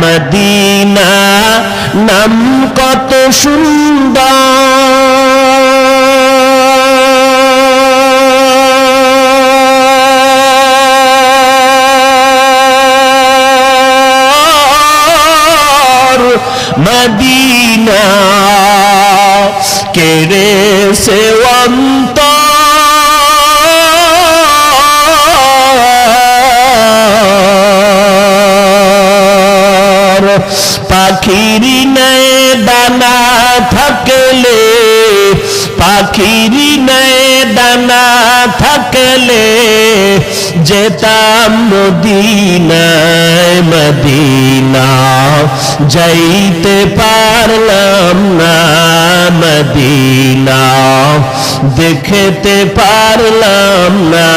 Medina নাম কত সুন্দর। মদিনা কেড়ে সে পাখির নয় দানা থাকলে, পাখির নয় দানা থাকলে যেতাম মদিনায় মদিনা, যাইতে পারলাম না মদিনা, দেখতে পারলাম না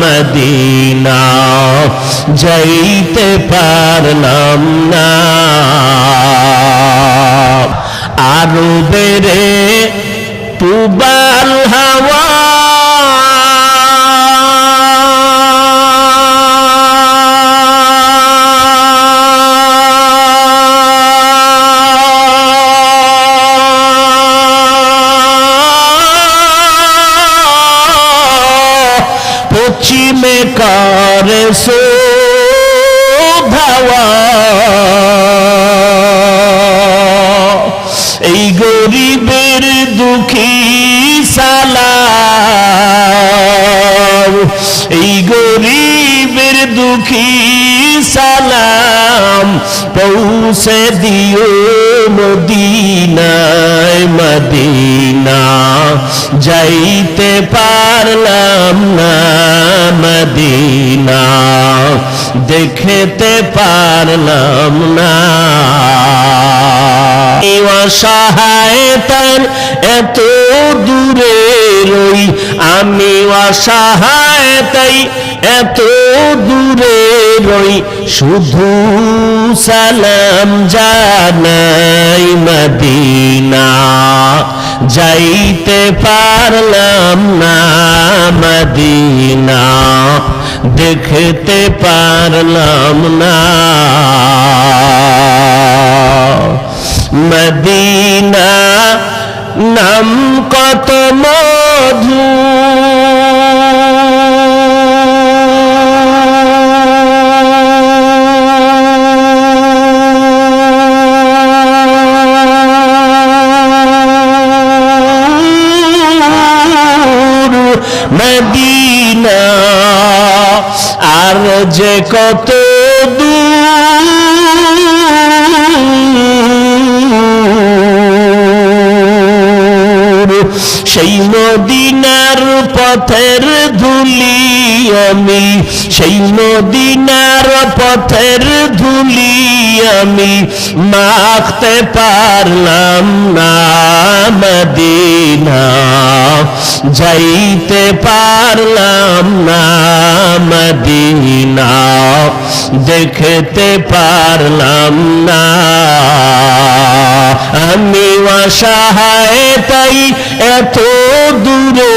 মদিনা। যাইতে পারলাম না। পশ্চিমে করে সো ধাওয়া এই গরিবের দুঃখী সালাম। এই গরিবের দুঃখী সালাম পৌঁছে দিও মদিনায়, মদিনা। যাইতে পারলাম না। মদিনা। দেখতে পারলাম না। এই অসহায়তার এত দূরে রই আমি। অসহায়তাই এত দূরে রই শুধু সালাম জানাই মদিনা। যাইতে পারলাম না মদিনা। দেখতে পারলাম না। মদিনা নাম কত মধু। মদিনা, আর যে কত দূর, সেই মদিনার পথের ধুলি আমি, সেই মদিনার পথের ধুলি আমি, মাখতে পারলাম না মদিনা। যাইতে পারলাম না মদিনা দেখতে পারলাম না। আমি অসহায় তাই এত দূরে